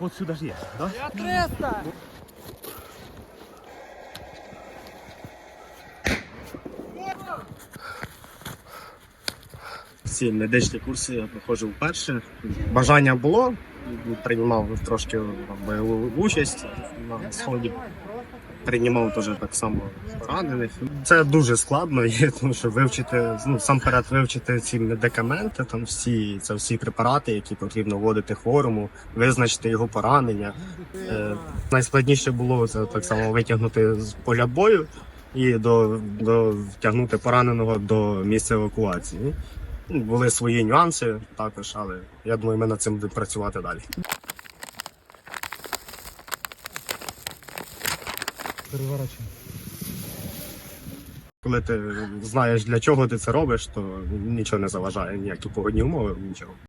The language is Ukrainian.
От сюда ж є, так? Я 300! Ці медичні курси я проходжу вперше. Бажання було, приймав трошки бойову участь на сході. Приймав теж так само поранених. Це дуже складно, є, тому що вивчити, ну сам перед вивчити ці медикаменти, там всі це всі препарати, які потрібно вводити хворому, визначити його поранення. Е, найскладніше було це так само витягнути з поля бою і до, до втягнути пораненого до місця евакуації. Ну, Були свої нюанси також, але я думаю, ми над цим будемо працювати далі. Переворачуємо. Коли ти знаєш для чого ти це робиш, то нічого не заважає, ніякі погодні умови, нічого.